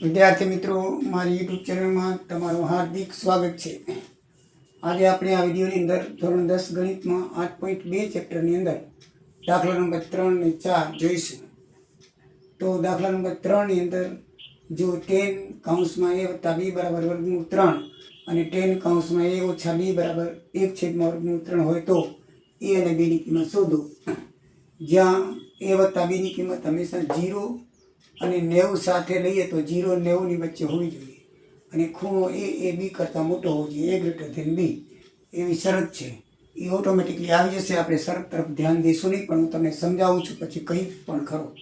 વિદ્યાર્થી મિત્રો, મારી યુટ્યુબ ચેનલમાં તમારું હાર્દિક સ્વાગત છે. આજે આપણે આ વિડીયોની અંદર ધોરણ દસ ગણિતમાં આઠ પોઈન્ટ બે ચેપ્ટરની અંદર દાખલા નંબર ત્રણ ને ચાર જોઈશું. તો દાખલા નંબર ત્રણની અંદર જો ટેન કાઉન્સમાં એ વત્તા બી બરાબર વર્ગમૂળ ત્રણ અને ટેન કાઉન્સમાં એ ઓછા બી બરાબર એક છેદમાં વર્ગમૂળ ત્રણ હોય તો એ અને બીની કિંમત શોધો. જ્યાં એ વત્તા બીની કિંમત હંમેશા જીરો અને નેવું સાથે લઈએ તો જીરો નેવુંની વચ્ચે હોવી જોઈએ. અને ખૂણો એ એ બી કરતાં મોટો હોવો જોઈએ. એ ગ્રેટર ધેન બી એવી શરત છે. એ ઓટોમેટિકલી આવી જશે. આપણે શરત તરફ ધ્યાન દઈશું નહીં, પણ હું તમને સમજાવું છું, પછી કહીશ પણ ખરો.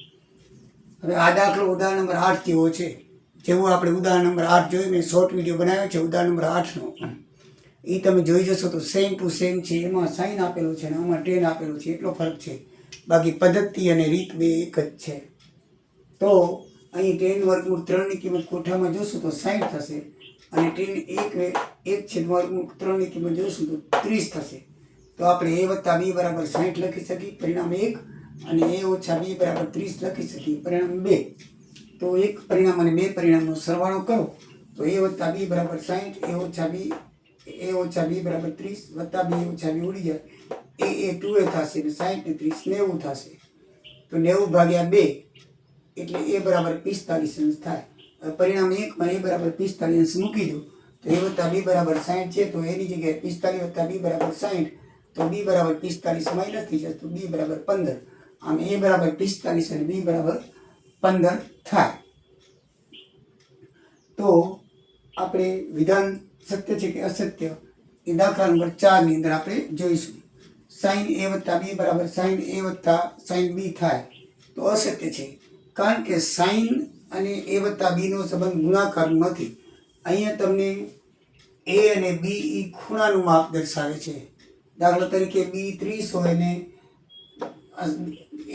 હવે આ દાખલો ઉદાહરણ નંબર આઠ જેવો છે? જેવું આપણે ઉદાહરણ નંબર આઠ જોયું, મેં શોર્ટ વીડિયો બનાવ્યો છે, ઉદાહરણ નંબર આઠનો. એ તમે જોઈ જશો તો સેમ ટુ સેમ છે. એમાં સાઇન આપેલું છે અને આમાં ટેન આપેલું છે. એટલો ફરક છે. બાકી પદ્ધતિ અને રીત બે એક જ છે. તો અહીં ટેન વર્ગમૂળ ત્રણની કિંમત કોઠામાં જોશું તો સાઠ થશે અને ટેન એક એક છેદ વર્ગમૂળ ત્રણની કિંમત જોશું તો ત્રીસ થશે. તો આપણે એ વત્તા બી બરાબર સાઠ લખી શકીએ, પરિણામ એક અને એ ઓછા બી બરાબર ત્રીસ લખી શકીએ, પરિણામ બે. તો એક પરિણામ અને બે પરિણામનો સરવાળો કરો. તો એ વત્તા બી બરાબર સાઠ એ ઓછા બી, એ ઓછા બી બરાબર ત્રીસ, વત્તા બી ઓછા બી ઉડી જાય. એ એ ટુ એ થશે ને સાઠ ને ત્રીસ નેવું થશે. તો નેવું ભાગ્યા બે એટલે એ બરાબર પિસ્તાલીસ અંશ થાય. હવે પરિણામ એકમાં એ બરાબર પિસ્તાલીસ અંશ મૂકી દો. તો એ વત્તા બી બરાબર સાઠ છે, તો એની જગ્યાએ પિસ્તાલીસ વત્તા બી બરાબર સાઠ તો બી બરાબર પિસ્તાલીસ માઇનસ થઈ જશે, તો બી બરાબર પંદર. આમ એ બરાબર પિસ્તાલીસ અને બી બરાબર પંદર થાય. તો આપણે વિધાન સત્ય છે કે અસત્ય, એ દાખલા નંબર ચારની અંદર આપણે જોઈશું. સાઈન એ વત્તા બી બરાબર સાઈન એ વત્તા સાઈન બી થાય. તો અસત્ય છે. કારણ કે સાઈન અને એ વત્તા બીનો સંબંધ ગુણાકાર નથી. અહીંયા તમને એ અને બી એ ખૂણાનું માપ દર્શાવે છે. દાખલા તરીકે બી ત્રીસ હોય ને,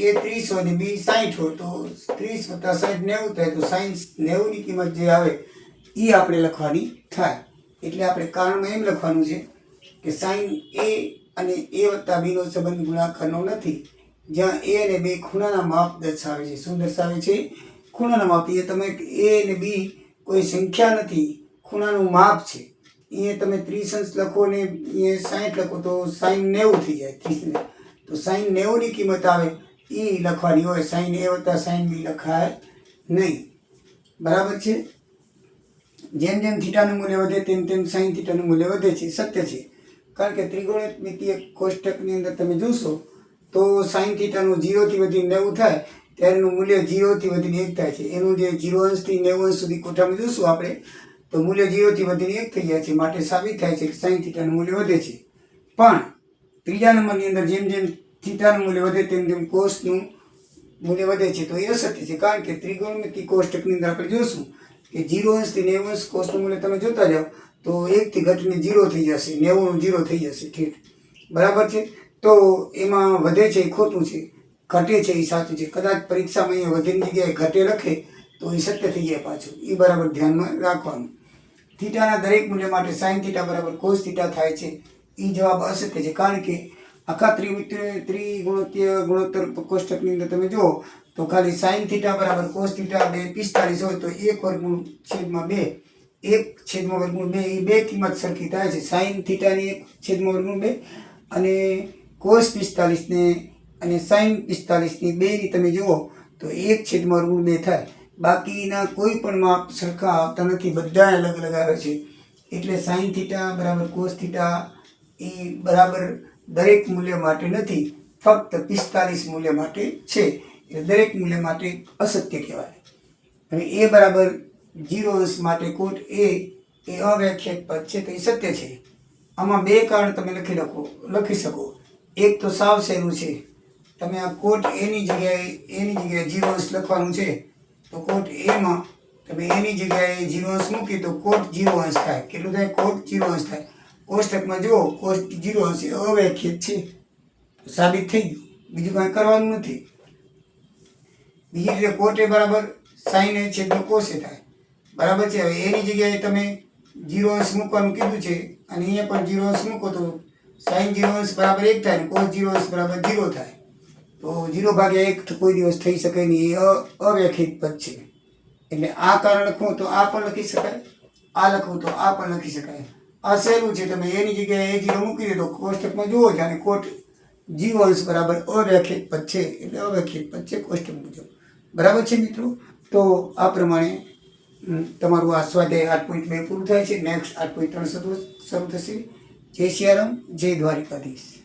એ ત્રીસ હોય ને બી સાઠ હોય, તો ત્રીસ વત્તા સાઠ નેવું થાય, તો સાઈન નેવુંની કિંમત જે આવે એ આપણે લખવાની થાય. એટલે આપણે કારણમાં એમ લખવાનું છે કે સાઈન એ અને એ વત્તા બીનો સંબંધ ગુણાકારનો નથી. જ્યાં એ અને બી ખૂણાના માપ દર્શાવે છે. શું દર્શાવે છે? ખૂણાના માપ. એ તમે એ અને બી કોઈ સંખ્યા નથી. ખૂણાનું માપ છે. એ તમે ત્રીસ અંશ લખો ને એ સાહીઠ લખો તો સાઈન નેવું થઈ જાય ત્રીસ તો સાઈન નેવુંની કિંમત આવે. એ લખવાની હોય. સાઈન એ વત્તા સાઈન બી લખાય નહીં. બરાબર છે? જેમ જેમ થીટાનું મૂલ્ય વધે તેમ તેમ સાઈન થીટાનું મૂલ્ય વધે છે. સત્ય છે. કારણ કે ત્રિકોણમિતિય કોષ્ટકની અંદર તમે જોશો તો સાઈન થીટાનું જીરોથી વધીને નેવું થાય ત્યારેનું મૂલ્ય જીરોથી વધીને એક થાય છે. એનું જે જીરો અંશથી નેવું અંશ સુધી કોઠામાં જોશું આપણે, તો મૂલ્ય જીરોથી વધીને એક થઈ જાય છે. માટે સાબિત થાય છે કે સાઈન થીટાનું મૂલ્ય વધે છે. પણ ત્રીજા નંબરની અંદર જેમ જેમ થીટાનું મૂલ્ય વધે તેમ તેમ કોષનું મૂલ્ય વધે છે. તો એ અસત્ય છે. કારણ કે ત્રિગોણમિતિ કોષ્ટકની અંદર આપણે જોશું કે જીરો અંશથી નેવું અંશ કોષનું મૂલ્ય તમે જોતા જાઓ, તો એકથી ઘટીને જીરો થઈ જશે. નેવુંનું જીરો થઈ જશે ઠીક. બરાબર છે? તો એમાં વધે છે એ ખોટું છે, ઘટે છે, એ સાચું છે. કદાચ પરીક્ષામાં અહીંયા વધેની જગ્યાએ ઘટે લખે, તો એ સત્ય થઈ જાય પાછું. એ બરાબર ધ્યાનમાં રાખવાનું. થીટાના દરેક મૂલ્ય માટે સાઈન થીટા બરાબર કોસ થીટા થાય છે. એ જવાબ અસત્ય છે. કારણ કે આખા ત્રિમિત્ર ત્રિગુણોત્ય, ગુણોત્તર કોષ્ટકની અંદર તમે જુઓ, તો ખાલી સાઈન થીટા બરાબર કોસ થીટા બે પિસ્તાલીસ હોય તો એક વર્ગમૂળ છેદમાં બે, એક છેદમાં વર્ગમૂળ બે, એ બે કિંમત સરખી થાય છે. સાઈન થીટાની એક છેદમાં વર્ગમૂળ બે અને કોસ પિસ્તાલીસને અને સાઈન પિસ્તાલીસની બેની તમે જુઓ, તો એક છેદમાં વર્ગમૂળ બે થાય. બાકીના કોઈ પણ માપ સરખા આવતા નથી બધા અલગ અલગ આવે છે. એટલે સાઈન થીટા બરાબર કોસ થીટા એ બરાબર દરેક મૂલ્ય માટે નથી, ફક્ત પિસ્તાલીસ મૂલ્ય માટે છે. એટલે દરેક મૂલ્ય માટે અસત્ય કહેવાય. હવે એ બરાબર જીરો માટે કોટ એ એ અવ્યાખ્યાત પદ છે, તો એ સત્ય છે. આમાં બે કારણ તમે લખી લખો, લખી શકો. એક તો સાવ સહેલું છે. તમે આ કોટ એની જગ્યાએ એની જગ્યાએ જીરો અંશ લખવાનું છે. તો કોટ એમાં તમે એની જગ્યાએ જીરો અંશ મૂકી તો કોટ જીરો અંશ થાય. કેટલું થાય? કોટ જીરો અંશ થાય. કોષ્ટકમાં જુઓ, કોષ્ટ જીરો અંશ એ છે. સાબિત થઈ ગયું. બીજું કાંઈ કરવાનું નથી. બીજી રીતે કોટ બરાબર સાઈન એ છે તો કોષે થાય. બરાબર છે? હવે એની જગ્યાએ તમે જીરો અંશ મૂકવાનું કીધું છે અને અહીંયા પણ જીરો અંશ મૂકો તો સાઈન જીરો બરાબર એક થાય ને કોસ જીરો બરાબર જીરો થાય. તો જીરો ભાગ્યા એક કોઈ દિવસ થઈ શકે નહીં, એ અવ્યાખ્યાત પદ છે. એટલે આ કારણ લખવું તો આ પણ લખી શકાય, આ લખવું તો આ પણ લખી શકાય. આ સહેલું છે, તમે એની જગ્યાએ એ જીરો મૂકી તો કોષ્ટકમાં જુઓ જાણે કોટ જીવ અંશ બરાબર અવ્યાખ્યિત પદ છે, એટલે અવ્યાખ્યિત પદ છે કોષ્ટક મુજબ. બરાબર છે મિત્રો? તો આ પ્રમાણે તમારું આ સ્વાધ્યાય આઠ પોઈન્ટ બે પૂરું થાય છે નેક્સ્ટ આઠ પોઈન્ટ ત્રણ શરૂ શરૂ થશે. જય સિયારામ જય દ્વારિકાધીશ.